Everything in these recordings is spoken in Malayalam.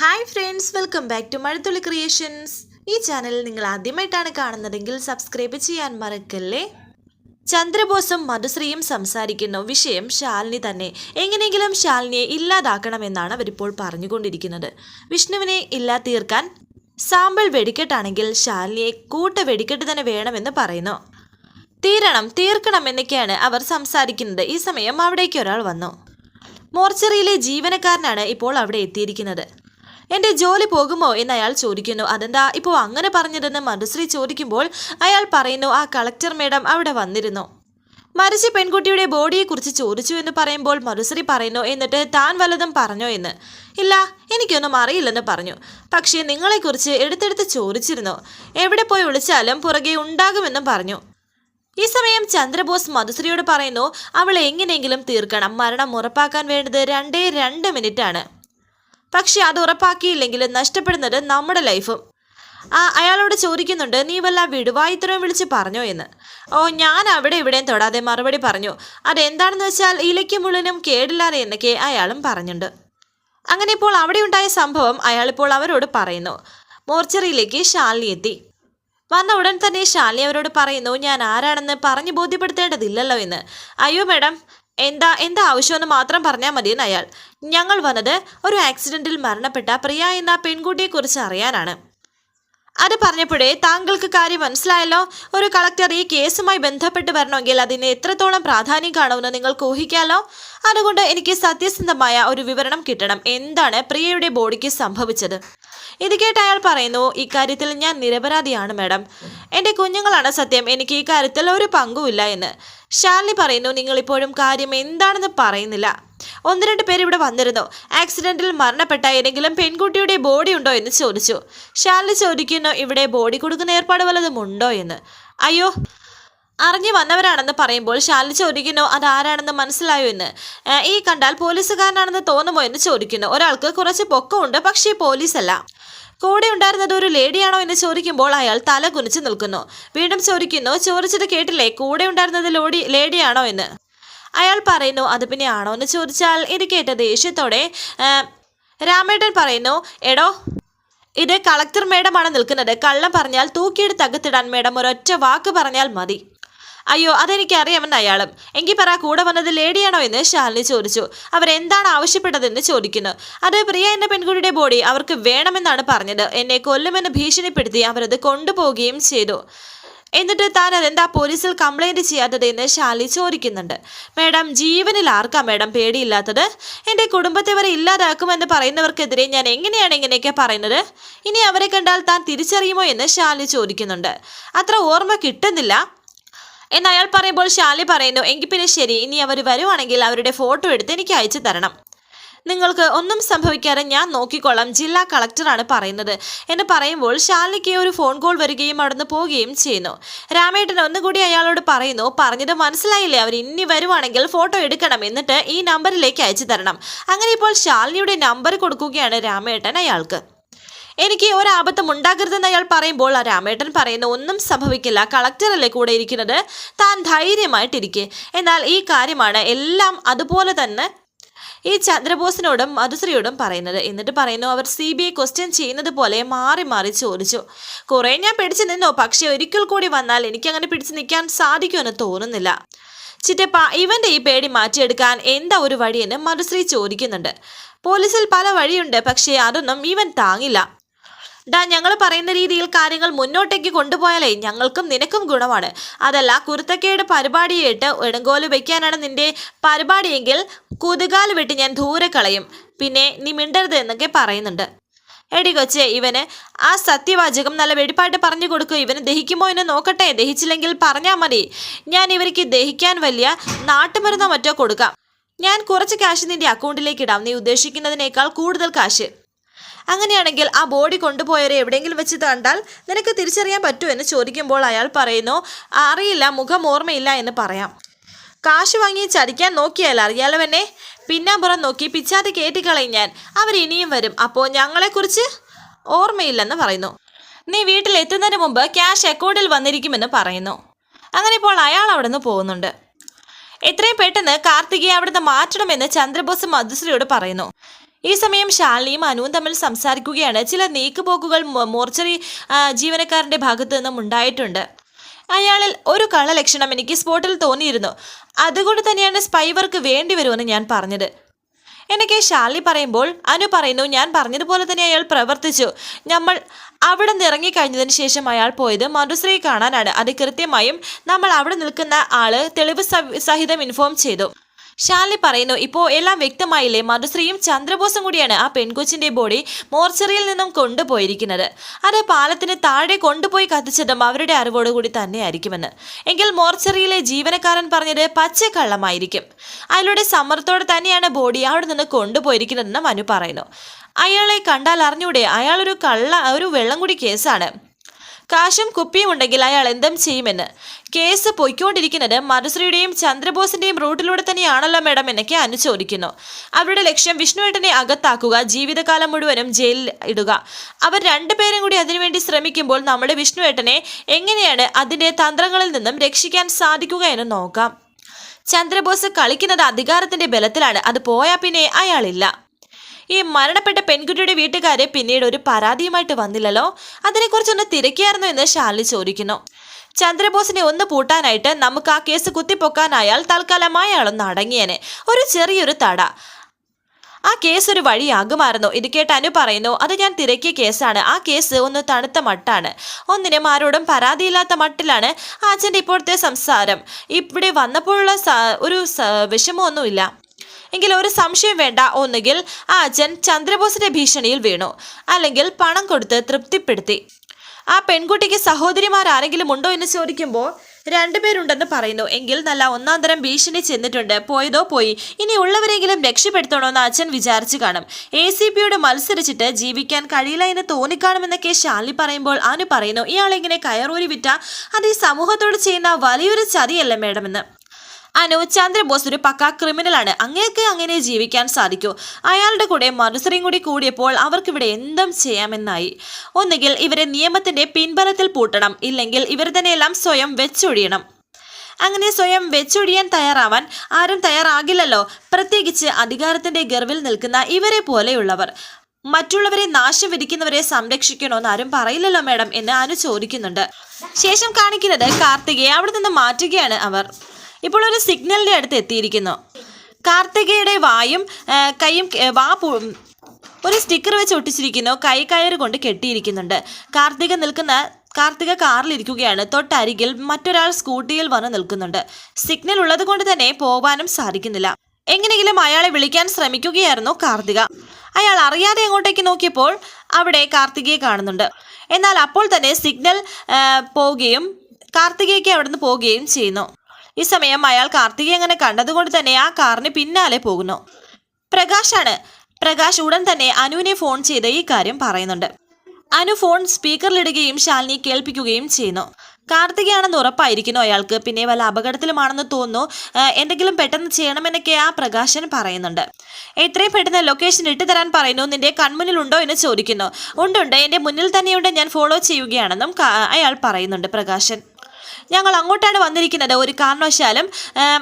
Hi friends welcome back to Mazhathulli creations ഈ ചാനൽ നിങ്ങൾ ആദ്യമായിട്ടാണ് കാണുന്നതെങ്കിൽ സബ്സ്ക്രൈബ് ചെയ്യാൻ മറക്കല്ലേ? ചന്ദ്രബോസും മധുശ്രീയും സംസാരിക്കുന്നു വിഷയം ശാലിനി തന്നെ എങ്ങനെയെങ്കിലും ശാലിനിയെ ഇല്ലാതാക്കണമെന്നാണ് അവരിപ്പോൾ പറഞ്ഞുകൊണ്ടിരിക്കുന്നത്. വിഷ്ണുവിനെ ഇല്ലാ തീർക്കാൻ സാമ്പിൾ വെടിക്കെട്ടാണെങ്കിൽ ശാലിനിയെ കൂട്ട വെടിക്കെട്ട് തന്നെ വേണമെന്ന് പറയുന്നു. തീരണം തീർക്കണം എന്നൊക്കെയാണ് അവർ സംസാരിക്കുന്നത്. ഈ സമയം അവിടേക്ക് ഒരാൾ വന്നു. മോർച്ചറിയിലെ ജീവനക്കാരനാണ് ഇപ്പോൾ അവിടെ എത്തിയിരിക്കുന്നത്. എന്റെ ജോലി പോകുമോ എന്ന് അയാൾ ചോദിക്കുന്നു. അതെന്താ ഇപ്പോ അങ്ങനെ പറഞ്ഞതെന്ന് മധുശ്രീ ചോദിക്കുമ്പോൾ അയാൾ പറയുന്നു ആ കളക്ടർ മേഡം അവിടെ വന്നിരുന്നു. മരിച്ച പെൺകുട്ടിയുടെ ബോഡിയെക്കുറിച്ച് ചോദിച്ചു എന്ന് പറയുമ്പോൾ മധുശ്രീ പറയുന്നു എന്നിട്ട് താൻ വല്ലതും പറഞ്ഞോ എന്ന്? ഇല്ല എനിക്കൊന്നും അറിയില്ലെന്ന് പറഞ്ഞു. പക്ഷേ നിങ്ങളെക്കുറിച്ച് എടുത്തെടുത്ത് ചോദിച്ചിരുന്നു. എവിടെ പോയി വിളിച്ചാലും പുറകെ ഉണ്ടാകുമെന്നും പറഞ്ഞു. ഈ സമയം ചന്ദ്രബോസ് മധുശ്രീയോട് പറയുന്നു അവളെ എങ്ങനെയെങ്കിലും തീർക്കണം. മരണം ഉറപ്പാക്കാൻ വേണ്ടത് രണ്ടേ രണ്ട് മിനിറ്റ് ആണ് പക്ഷെ അത് ഉറപ്പാക്കിയില്ലെങ്കിൽ നഷ്ടപ്പെടുന്നത് നമ്മുടെ ലൈഫും. ആ അയാളോട് ചോദിക്കുന്നുണ്ട് നീ വല്ല വിടുവായിത്തരവും വിളിച്ച് പറഞ്ഞോ എന്ന്? ഓ ഞാൻ അവിടെ ഇവിടെയും തൊടാതെ മറുപടി പറഞ്ഞു. അതെന്താണെന്ന് വെച്ചാൽ ഇലയ്ക്ക് മുള്ളിനും കേടില്ലാതെ എന്നൊക്കെ അയാളും പറഞ്ഞിട്ടുണ്ട് അങ്ങനെ ഇപ്പോൾ അവിടെ ഉണ്ടായ സംഭവം അയാളിപ്പോൾ അവരോട് പറയുന്നു. മോർച്ചറിയിലേക്ക് ശാലിനി എത്തി. വന്ന ഉടൻ തന്നെ ശാലിനി അവരോട് പറയുന്നു ഞാൻ ആരാണെന്ന് പറഞ്ഞു ബോധ്യപ്പെടുത്തേണ്ടതില്ലല്ലോ എന്ന്. അയ്യോ മാഡം എന്താ എന്താ ആവശ്യമെന്ന് മാത്രം പറഞ്ഞാൽ മതിയെന്ന് അയാൾ. ഞങ്ങൾ വന്നത് ഒരു ആക്സിഡന്റിൽ മരണപ്പെട്ട പ്രിയ എന്ന പെൺകുട്ടിയെക്കുറിച്ച് അറിയാനാണ്. അത് പറഞ്ഞപ്പോഴേ താങ്കൾക്ക് കാര്യം മനസ്സിലായല്ലോ. ഒരു കളക്ടർ ഈ കേസുമായി ബന്ധപ്പെട്ട് വരണമെങ്കിൽ അതിന് എത്രത്തോളം പ്രാധാന്യം കാണുമെന്ന് നിങ്ങൾക്ക് ഊഹിക്കാമല്ലോ അതുകൊണ്ട് എനിക്ക് സത്യസന്ധമായ ഒരു വിവരണം കിട്ടണം. എന്താണ് പ്രിയയുടെ ബോഡിക്ക് സംഭവിച്ചത്? ഇത് കേട്ട് അയാൾ പറയുന്നു ഇക്കാര്യത്തിൽ ഞാൻ നിരപരാധിയാണ് മാഡം. എന്റെ കുഞ്ഞുങ്ങളാണ് സത്യം. എനിക്ക് ഈ കാര്യത്തിൽ ഒരു പങ്കുമില്ല എന്ന്. ഷാർലി പറയുന്നു നിങ്ങൾ ഇപ്പോഴും കാര്യം എന്താണെന്ന് പറയുന്നില്ല. ഒന്ന് രണ്ട് പേര് ഇവിടെ വന്നിരുന്നു. ആക്സിഡന്റിൽ മരണപ്പെട്ട ഏതെങ്കിലും പെൺകുട്ടിയുടെ ബോഡി ഉണ്ടോ എന്ന് ചോദിച്ചു. ഷാർലി ചോദിക്കുന്നു ഇവിടെ ബോഡി കൊടുക്കുന്ന ഏർപ്പാട് വല്ലതും ഉണ്ടോ? എന്ന്. അയ്യോ അറിഞ്ഞു വന്നവരാണെന്ന് പറയുമ്പോൾ ശാലിനി ചോദിക്കുന്നു അതാരാണെന്ന് മനസ്സിലായോ എന്ന്? ഈ കണ്ടാൽ പോലീസുകാരനാണെന്ന് തോന്നുമോ എന്ന് ചോദിക്കുന്നു. ഒരാൾക്ക് കുറച്ച് പൊക്കമുണ്ട് പക്ഷേ പോലീസല്ല. കൂടെ ഉണ്ടായിരുന്നത് ഒരു ലേഡിയാണോ എന്ന് ചോദിക്കുമ്പോൾ അയാൾ തല കുനിച്ച് നിൽക്കുന്നു. വീണ്ടും ചോദിക്കുന്നു ചോദിച്ചത് കേട്ടില്ലേ? കൂടെ ഉണ്ടായിരുന്നത് ലോഡി ലേഡിയാണോ എന്ന്? അയാൾ പറയുന്നു അത് പിന്നെ ആണോ എന്ന് ചോദിച്ചാൽ ഇത് കേട്ട ദേഷ്യത്തോടെ രാമേട്ടൻ പറയുന്നു എടോ ഇത് കളക്ടർ മേഡമാണ് നിൽക്കുന്നത്. കള്ളം പറഞ്ഞാൽ തൂക്കിയെടുത്ത് അകത്തിടാൻ മേഡം ഒരൊറ്റ വാക്ക് പറഞ്ഞാൽ മതി. അയ്യോ അതെനിക്ക് അറിയാമെന്ന് അയാളും. എങ്കിൽ പറ കൂടെ വന്നത് ലേഡിയാണോ എന്ന് ശാലിനി ചോദിച്ചു. അവരെന്താണ് ആവശ്യപ്പെട്ടതെന്ന് ചോദിക്കുന്നു. അത് പ്രിയ എന്ന പെൺകുട്ടിയുടെ ബോഡി അവർക്ക് വേണമെന്നാണ് പറഞ്ഞത്. എന്നെ കൊല്ലുമെന്ന് ഭീഷണിപ്പെടുത്തി അവരത് കൊണ്ടുപോവുകയും ചെയ്തു. എന്നിട്ട് താൻ അതെന്താ പോലീസിൽ കംപ്ലൈന്റ് ചെയ്യാത്തത് എന്ന് ശാലി ചോദിക്കുന്നുണ്ട്. മേഡം ജീവനിൽ ആർക്കാ മേഡം പേടിയില്ലാത്തത്? എന്റെ കുടുംബത്തെ വരെ ഇല്ലാതാക്കുമെന്ന് പറയുന്നവർക്കെതിരെ ഞാൻ എങ്ങനെയാണ് ഇങ്ങനെയൊക്കെ പറയുന്നത്? ഇനി അവരെ കണ്ടാൽ താൻ തിരിച്ചറിയുമോ? എന്ന് ശാലി ചോദിക്കുന്നുണ്ട്. അത്ര ഓർമ്മ കിട്ടുന്നില്ല. എന്ന് അയാൾ പറയുമ്പോൾ ശാലി പറയുന്നു എങ്കിൽ പിന്നെ ശരി ഇനി അവർ വരുവാണെങ്കിൽ അവരുടെ ഫോട്ടോ എടുത്ത് എനിക്ക് അയച്ചു തരണം. നിങ്ങൾക്ക് ഒന്നും സംഭവിക്കാതെ ഞാൻ നോക്കിക്കൊള്ളാം ജില്ലാ കളക്ടറാണ് പറയുന്നത് എന്ന് പറയുമ്പോൾ ഷാലിനിക്ക് ഒരു ഫോൺ കോൾ വരികയും അവിടുന്ന് പോവുകയും ചെയ്യുന്നു. രാമേട്ടൻ ഒന്നുകൂടി അയാളോട് പറയുന്നു പറഞ്ഞത് മനസ്സിലായില്ലേ? അവർ ഇനി വരുവാണെങ്കിൽ ഫോട്ടോ എടുക്കണം എന്നിട്ട് ഈ നമ്പറിലേക്ക് അയച്ചു തരണം. അങ്ങനെ ഇപ്പോൾ ശാലിനിയുടെ നമ്പർ കൊടുക്കുകയാണ് രാമേട്ടൻ അയാൾക്ക്. എനിക്ക് ഒരാപത്തും ഉണ്ടാകരുതെന്ന് അയാൾ പറയുമ്പോൾ ആ രാമേട്ടൻ പറയുന്ന ഒന്നും സംഭവിക്കില്ല. കളക്ടറല്ലേ കൂടെ ഇരിക്കുന്നത്? താൻ ധൈര്യമായിട്ടിരിക്കെ. എന്നാൽ ഈ കാര്യമാണ് എല്ലാം അതുപോലെ തന്നെ ഈ ചന്ദ്രബോസിനോടും മധുശ്രീയോടും പറയുന്നത്. എന്നിട്ട് പറയുന്നു അവർ സി ബി ഐ ക്വസ്റ്റ്യൻ ചെയ്യുന്നത് പോലെ മാറി മാറി ചോദിച്ചു. കുറേ ഞാൻ പിടിച്ചു നിന്നു. പക്ഷെ ഒരിക്കൽ കൂടി വന്നാൽ എനിക്കങ്ങനെ പിടിച്ചു നിൽക്കാൻ സാധിക്കുമെന്ന് തോന്നുന്നില്ല. ചിറ്റപ്പ ഇവന്റെ ഈ പേടി മാറ്റിയെടുക്കാൻ എന്താ ഒരു വഴിയെന്ന് മധുശ്രീ ചോദിക്കുന്നുണ്ട്. പോലീസിൽ പല വഴിയുണ്ട്. പക്ഷേ അതൊന്നും ഇവൻ താങ്ങില്ല. ഡാ ഞങ്ങൾ പറയുന്ന രീതിയിൽ കാര്യങ്ങൾ മുന്നോട്ടേക്ക് കൊണ്ടുപോയാലേ ഞങ്ങൾക്കും നിനക്കും ഗുണമാണ്. അതല്ല കുരുത്തക്കയുടെ പരിപാടിയായിട്ട് ഇടങ്കോൽ വയ്ക്കാനാണ് നിന്റെ പരിപാടിയെങ്കിൽ കുതുകാൽ വെട്ടി ഞാൻ ദൂരെ കളയും. പിന്നെ നീ മിണ്ടരുത് എന്നൊക്കെ പറയുന്നുണ്ട്. എടി കൊച്ചേ ഇവന് ആ സത്യവാചകം നല്ല വെടിപ്പായിട്ട് പറഞ്ഞു കൊടുക്കൂ. ഇവന് ദഹിക്കുമോ എന്ന് നോക്കട്ടെ. ദഹിച്ചില്ലെങ്കിൽ പറഞ്ഞാൽ മതി. ഞാൻ ഇവർക്ക് ദഹിക്കാൻ വലിയ നാട്ടുമരുന്നോ മറ്റോ കൊടുക്കാം. ഞാൻ കുറച്ച് കാശ് നിന്റെ അക്കൗണ്ടിലേക്ക് ഇടാം. നീ ഉദ്ദേശിക്കുന്നതിനേക്കാൾ കൂടുതൽ കാശ് അങ്ങനെയാണെങ്കിൽ ആ ബോഡി കൊണ്ടുപോയവരെ എവിടെയെങ്കിലും വെച്ച് കണ്ടാൽ നിനക്ക് തിരിച്ചറിയാൻ പറ്റുമോ എന്ന് ചോദിക്കുമ്പോൾ അയാൾ പറയുന്നു അറിയില്ല മുഖം ഓർമ്മയില്ല എന്ന് പറയാം. കാശ് വാങ്ങി ചതിക്കാൻ നോക്കിയാൽ അറിയാലോ എന്നെ? പിന്നാമ്പുറം നോക്കി പിച്ചാത്തി കേട്ടിക്കളയും ഞാൻ. അവർ ഇനിയും വരും. അപ്പോൾ ഞങ്ങളെക്കുറിച്ച് ഓർമ്മയില്ലെന്ന് പറയുന്നു. നീ വീട്ടിൽ എത്തുന്നതിന് മുമ്പ് ക്യാഷ് അക്കൗണ്ടിൽ വന്നിരിക്കുമെന്ന് പറയുന്നു. അങ്ങനെ ഇപ്പോൾ അയാൾ അവിടെ നിന്ന് പോകുന്നുണ്ട്. എത്രയും പെട്ടെന്ന് കാർത്തികയെ അവിടുന്ന് മാറ്റണമെന്ന് ചന്ദ്രബോസ് മധുശ്രീയോട് പറയുന്നു. ഈ സമയം ശാലിനിയും അനുവും തമ്മിൽ സംസാരിക്കുകയാണ്. ചില നീക്കുപോക്കുകൾ മോർച്ചറി ജീവനക്കാരന്റെ ഭാഗത്തു നിന്നും ഉണ്ടായിട്ടുണ്ട്. അയാളിൽ ഒരു കള്ളലക്ഷണം എനിക്ക് സ്പോട്ടിൽ തോന്നിയിരുന്നു. അതുകൊണ്ട് തന്നെയാണ് സ്പൈവർക്ക് വേണ്ടി വരുമെന്ന് ഞാൻ പറഞ്ഞത്. എനിക്ക് ഷാലി പറയുമ്പോൾ അനു പറയുന്നു ഞാൻ പറഞ്ഞതുപോലെ തന്നെ അയാൾ പ്രവർത്തിച്ചു. നമ്മൾ അവിടെ നിന്ന് ഇറങ്ങിക്കഴിഞ്ഞതിന് ശേഷം അയാൾ പോയത് മധുശ്രീ കാണാനാണ്. അത് കൃത്യമായും നമ്മൾ അവിടെ നിൽക്കുന്ന ആൾ തെളിവ് സഹിതം ഇൻഫോം ചെയ്തു. ശാലിനി പറയുന്നു ഇപ്പോൾ എല്ലാം വ്യക്തമായില്ലേ? മധുശ്രീയും ചന്ദ്രബോസും കൂടിയാണ് ആ പെൺകൊച്ചിന്റെ ബോഡി മോർച്ചറിയിൽ നിന്നും കൊണ്ടുപോയിരിക്കുന്നത്. അത് പാലത്തിന് താഴെ കൊണ്ടുപോയി കത്തിച്ചതും അവരുടെ അറിവോടുകൂടി തന്നെയായിരിക്കുമെന്ന്. എങ്കിൽ മോർച്ചറിയിലെ ജീവനക്കാരൻ പറഞ്ഞത് പച്ചക്കള്ളമായിരിക്കും. അയാളുടെ സമ്മർദ്ദത്തോടെ തന്നെയാണ് ബോഡി അവിടെ നിന്ന് കൊണ്ടുപോയിരിക്കുന്നതെന്ന് മനു പറയുന്നു. അയാളെ കണ്ടാൽ അറിഞ്ഞൂടെ? അയാളൊരു കള്ള ഒരു വെള്ളം കൂടി കേസാണ്. കാശും കുപ്പിയും ഉണ്ടെങ്കിൽ അയാൾ എന്തും ചെയ്യുമെന്ന്. കേസ് പൊയ്ക്കൊണ്ടിരിക്കുന്നത് മധുശ്രീയുടെയും ചന്ദ്രബോസിന്റെയും റൂട്ടിലൂടെ തന്നെയാണല്ലോ മേഡം എന്നൊക്കെ അനു ചോദിക്കുന്നു. അവരുടെ ലക്ഷ്യം വിഷ്ണുവേട്ടനെ അകത്താക്കുക ജീവിതകാലം മുഴുവനും ജയിലിൽ ഇടുക. അവർ രണ്ടുപേരും കൂടി അതിനുവേണ്ടി ശ്രമിക്കുമ്പോൾ നമ്മുടെ വിഷ്ണുവേട്ടനെ എങ്ങനെയാണ് അതിന്റെ തന്ത്രങ്ങളിൽ നിന്നും രക്ഷിക്കാൻ സാധിക്കുക എന്ന് നോക്കാം. ചന്ദ്രബോസ് കളിക്കുന്നത് അധികാരത്തിന്റെ ബലത്തിലാണ്. അത് പോയാൽ പിന്നെ അയാളില്ല. ഈ മരണപ്പെട്ട പെൺകുട്ടിയുടെ വീട്ടുകാരെ പിന്നീട് ഒരു പരാതിയുമായിട്ട് വന്നില്ലല്ലോ. അതിനെക്കുറിച്ചൊന്ന് തിരക്കിയായിരുന്നു എന്ന് ഷാലി ചോദിക്കുന്നു. ചന്ദ്രബോസിനെ ഒന്ന് പൂട്ടാനായിട്ട് നമുക്ക് ആ കേസ് കുത്തിപ്പൊക്കാനായാൽ തൽക്കാലമായി അയാളൊന്ന് അടങ്ങിയേനെ. ഒരു ചെറിയൊരു തട. ആ കേസ് ഒരു വഴിയാകുമായിരുന്നു. ഇത് കേട്ട് അനു പറയുന്നു അത് ഞാൻ തിരക്കിയ കേസാണ്. ആ കേസ് ഒന്ന് തണുത്ത മട്ടാണ്. ഒന്നിനും ആരോടും പരാതിയില്ലാത്ത മട്ടിലാണ് അച്ഛന്റെ ഇപ്പോഴത്തെ സംസാരം. ഇവിടെ വന്നപ്പോഴുള്ള ഒരു വിഷമമൊന്നുമില്ല. എങ്കിൽ ഒരു സംശയം വേണ്ട. ഒന്നുകിൽ ആ അച്ഛൻ ചന്ദ്രബോസിന്റെ ഭീഷണിയിൽ വീണു. അല്ലെങ്കിൽ പണം കൊടുത്ത് തൃപ്തിപ്പെടുത്തി. ആ പെൺകുട്ടിക്ക് സഹോദരിമാർ ആരെങ്കിലും ഉണ്ടോ എന്ന് ചോദിക്കുമ്പോൾ രണ്ടുപേരുണ്ടെന്ന് പറയുന്നു. എങ്കിൽ നല്ല ഒന്നാം തരം ഭീഷണി ചെന്നിട്ടുണ്ട്. പോയതോ പോയി. ഇനി ഉള്ളവരെങ്കിലും രക്ഷപ്പെടുത്തണമെന്ന് അച്ഛൻ വിചാരിച്ചു കാണും. എ സി പിയോട് മത്സരിച്ചിട്ട് ജീവിക്കാൻ കഴിയില്ല എന്ന് തോന്നിക്കാണുമെന്നൊക്കെ ശാലി പറയുമ്പോൾ അനു പറയുന്നു. ഇയാളെങ്ങനെ കയറൂരി വിറ്റ അത് ഈ സമൂഹത്തോട് ചെയ്യുന്ന വലിയൊരു ചതിയല്ല എന്ന് അനു ചന്ദ്രബോസ് ഒരു പക്ക ക്രിമിനലാണ്. അങ്ങേക്ക് അങ്ങനെ ജീവിക്കാൻ സാധിക്കൂ. അയാളുടെ കൂടെ മനുസരയും കൂടി കൂടിയപ്പോൾ അവർക്കിവിടെ എന്തും ചെയ്യാമെന്നായി. ഒന്നുകിൽ ഇവരെ നിയമത്തിന്റെ പിൻബലത്തിൽ പൂട്ടണം. ഇല്ലെങ്കിൽ ഇവർ തന്നെയെല്ലാം സ്വയം വെച്ചൊഴിയണം. അങ്ങനെ സ്വയം വെച്ചൊഴിയാൻ തയ്യാറാവാൻ ആരും തയ്യാറാകില്ലല്ലോ. പ്രത്യേകിച്ച് അധികാരത്തിന്റെ ഗർവിൽ നിൽക്കുന്ന ഇവരെ പോലെയുള്ളവർ. മറ്റുള്ളവരെ നാശം വിധിക്കുന്നവരെ സംരക്ഷിക്കണമെന്ന് ആരും പറയില്ലല്ലോ മാഡം എന്ന് അനു ചോദിക്കുന്നുണ്ട്. ശേഷം കാണിക്കുന്നത് കാർത്തികയെ അവിടെ നിന്ന് മാറ്റുകയാണ് അവർ. ഇപ്പോൾ ഒരു സിഗ്നലിന്റെ അടുത്ത് എത്തിയിരിക്കുന്നു. കാർത്തികയുടെ വായും കൈയും വാ ഒരു സ്റ്റിക്കർ വെച്ച് ഒട്ടിച്ചിരിക്കുന്നു. കൈ കയറ് കൊണ്ട് കെട്ടിയിരിക്കുന്നുണ്ട്. കാർത്തിക നിൽക്കുന്ന കാർത്തിക കാറിലിരിക്കുകയാണ്. തൊട്ടരികിൽ മറ്റൊരാൾ സ്കൂട്ടിയിൽ വന്ന് നിൽക്കുന്നുണ്ട്. സിഗ്നൽ ഉള്ളത് കൊണ്ട് തന്നെ പോകാനും സാധിക്കുന്നില്ല. എങ്ങനെയെങ്കിലും അയാളെ വിളിക്കാൻ ശ്രമിക്കുകയായിരുന്നു കാർത്തിക. അയാൾ അറിയാതെ അങ്ങോട്ടേക്ക് നോക്കിയപ്പോൾ അവിടെ കാർത്തികയെ കാണുന്നുണ്ട്. എന്നാൽ അപ്പോൾ തന്നെ സിഗ്നൽ പോവുകയും കാർത്തികയ്ക്ക് അവിടുന്ന് പോവുകയും ചെയ്യുന്നു. ഈ സമയം അയാൾ കാർത്തികയെ അങ്ങനെ കണ്ടതുകൊണ്ട് തന്നെ ആ കാറിന് പിന്നാലെ പോകുന്നു. പ്രകാശാണ്. പ്രകാശ് ഉടൻ തന്നെ അനുവിനെ ഫോൺ ചെയ്ത് ഈ കാര്യം പറയുന്നുണ്ട്. അനു ഫോൺ സ്പീക്കറിലിടുകയും ശാലിനി കേൾപ്പിക്കുകയും ചെയ്യുന്നു. കാർത്തികയാണെന്ന് ഉറപ്പായിരിക്കുന്നു അയാൾക്ക്. പിന്നെ വല്ല അപകടത്തിലുമാണെന്ന് തോന്നുന്നു. എന്തെങ്കിലും പെട്ടെന്ന് ചെയ്യണമെന്നൊക്കെ ആ പ്രകാശൻ പറയുന്നുണ്ട്. എത്രയും പെട്ടെന്ന് ലൊക്കേഷൻ ഇട്ടു തരാൻ പറയുന്നു. നിന്റെ കൺമുന്നിൽ ഉണ്ടോ എന്ന് ചോദിക്കുന്നു. ഉണ്ടുണ്ട് എന്റെ മുന്നിൽ തന്നെയുണ്ട്. ഞാൻ ഫോളോ ചെയ്യുകയാണെന്നും അയാൾ പറയുന്നുണ്ട് പ്രകാശൻ. ഞങ്ങൾ അങ്ങോട്ടാണ് വന്നിരിക്കുന്നത്. ഒരു കാരണവശാലും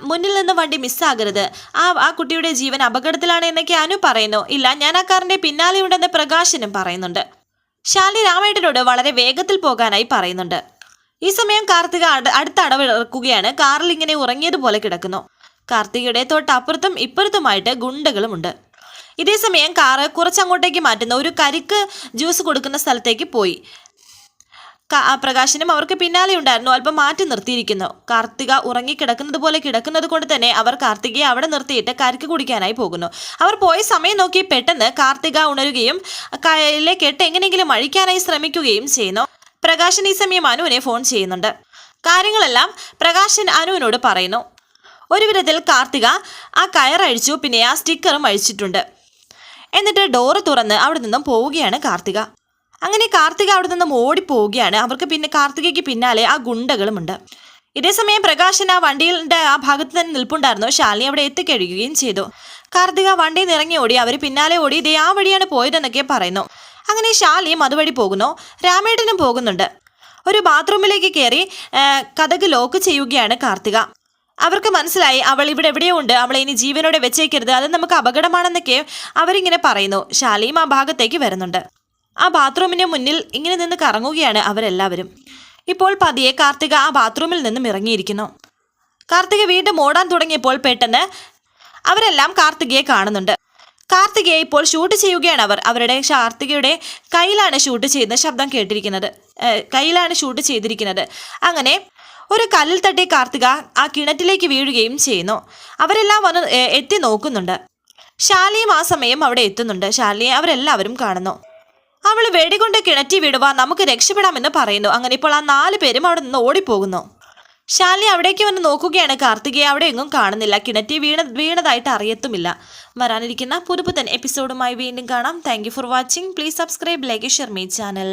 മുന്നിൽ നിന്ന് വണ്ടി മിസ്സാകരുത്. ആ ആ കുട്ടിയുടെ ജീവൻ അപകടത്തിലാണ് എന്നൊക്കെ അനു പറയുന്നു. ഇല്ല ഞാൻ ആ കാറിന്റെ പിന്നാലെ ഉണ്ടെന്ന് പ്രകാശനും പറയുന്നുണ്ട്. ശാലി രാമേട്ടനോട് വളരെ വേഗത്തിൽ പോകാനായി പറയുന്നുണ്ട്. ഈ സമയം കാർത്തിക അട- അടുത്ത അടവ് ഇറക്കുകയാണ് കാറിൽ ഇങ്ങനെ ഉറങ്ങിയതുപോലെ കിടക്കുന്നു. കാർത്തികയുടെ തൊട്ടപ്പുറത്തും ഇപ്പുറത്തുമായിട്ട് ഗുണ്ടകളുമുണ്ട്. ഇതേസമയം കാറ് കുറച്ചങ്ങോട്ടേക്ക് മാറ്റുന്ന ഒരു കരിക്ക് ജ്യൂസ് കൊടുക്കുന്ന സ്ഥലത്തേക്ക് പോയി. പ്രകാശനും അവർക്ക് പിന്നാലെ ഉണ്ടായിരുന്നു. അല്പം മാറ്റി നിർത്തിയിരിക്കുന്നു. കാർത്തിക ഉറങ്ങിക്കിടക്കുന്നത് പോലെ കിടക്കുന്നത് കൊണ്ട് തന്നെ അവർ കാർത്തികയെ അവിടെ നിർത്തിയിട്ട് കരക്ക് കുടിക്കാനായി പോകുന്നു. അവർ പോയ സമയം നോക്കി പെട്ടെന്ന് കാർത്തിക ഉണരുകയും കയ്യിലെ കെട്ട് എങ്ങനെയെങ്കിലും അഴിക്കാനായി ശ്രമിക്കുകയും ചെയ്യുന്നു. പ്രകാശൻ ഈ സമയം അനുവിനെ ഫോൺ ചെയ്യുന്നുണ്ട്. കാര്യങ്ങളെല്ലാം പ്രകാശൻ അനുവിനോട് പറയുന്നു. ഒരു വിധത്തിൽ കാർത്തിക ആ കയറഴിച്ചു പിന്നെ ആ സ്റ്റിക്കറും അഴിച്ചിട്ടുണ്ട്. എന്നിട്ട് ഡോറ് തുറന്ന് അവിടെ നിന്നും പോവുകയാണ് കാർത്തിക. അങ്ങനെ കാർത്തിക അവിടെ നിന്നും ഓടിപ്പോവുകയാണ്. അവർക്ക് പിന്നെ കാർത്തികയ്ക്ക് പിന്നാലെ ആ ഗുണ്ടകളുമുണ്ട്. ഇതേസമയം പ്രകാശൻ ആ വണ്ടിയുടെ ആ ഭാഗത്ത് തന്നെ നിൽപ്പുണ്ടായിരുന്നു. ശാലിനി അവിടെ എത്തിക്കഴിയുകയും ചെയ്തു. കാർത്തിക വണ്ടിയിൽ നിറങ്ങി ഓടി അവർ പിന്നാലെ ഓടി ഇതേ ആ വഴിയാണ് പോയതെന്നൊക്കെ പറയുന്നു. അങ്ങനെ ശാലിയും അതുവഴി പോകുന്നു. രാമേട്ടനും പോകുന്നുണ്ട്. ഒരു ബാത്റൂമിലേക്ക് കയറി കഥക് ലോക്ക് ചെയ്യുകയാണ് കാർത്തിക. അവർക്ക് മനസ്സിലായി അവൾ ഇവിടെ എവിടെയോ ഉണ്ട്. അവളെ ഇനി ജീവനോടെ വെച്ചേക്കരുത്. അത് നമുക്ക് അപകടമാണെന്നൊക്കെ അവരിങ്ങനെ പറയുന്നു. ശാലിയും ആ ഭാഗത്തേക്ക് വരുന്നുണ്ട്. ആ ബാത്റൂമിന് മുന്നിൽ ഇങ്ങനെ നിന്ന് കറങ്ങുകയാണ് അവരെല്ലാവരും. ഇപ്പോൾ പതിയെ കാർത്തിക ആ ബാത്റൂമിൽ നിന്നും ഇറങ്ങിയിരിക്കുന്നു. കാർത്തിക വീണ്ടും ഓടാൻ തുടങ്ങിയപ്പോൾ പെട്ടെന്ന് അവരെല്ലാം കാർത്തികയെ കാണുന്നുണ്ട്. കാർത്തികയെ ഇപ്പോൾ ഷൂട്ട് ചെയ്യുകയാണ് അവർ. അവരുടെ കാർത്തികയുടെ കയ്യിലാണ് ഷൂട്ട് ചെയ്യുന്ന ശബ്ദം കേട്ടിരിക്കുന്നത്. കയ്യിലാണ് ഷൂട്ട് ചെയ്തിരിക്കുന്നത്. അങ്ങനെ ഒരു കല്ലിൽ തട്ടി കാർത്തിക ആ കിണറ്റിലേക്ക് വീഴുകയും ചെയ്യുന്നു. അവരെല്ലാം വന്ന് എത്തി നോക്കുന്നുണ്ട്. ശാലിയും ആ സമയം അവിടെ എത്തുന്നുണ്ട്. ശാലിയെ അവരെല്ലാവരും കാണുന്നു. അവൾ വെടികൊണ്ട് കിണറ്റി വിടുവാ നമുക്ക് രക്ഷപ്പെടാമെന്ന് പറയുന്നു. അങ്ങനെ ഇപ്പോൾ ആ നാല് പേരും അവിടെ നിന്ന് ഓടിപ്പോകുന്നു. ശാലി അവിടേക്ക് വന്ന് നോക്കുകയാണ്. കാർത്തികയെ അവിടെ എങ്ങും കാണുന്നില്ല. കിണറ്റി വീണ വീണതായിട്ട് അറിയത്തുമില്ല. വരാനിരിക്കുന്ന പുതുപുത്തൻ എപ്പിസോഡുമായി വീണ്ടും കാണാം. Thank for watching please subscribe like share me channel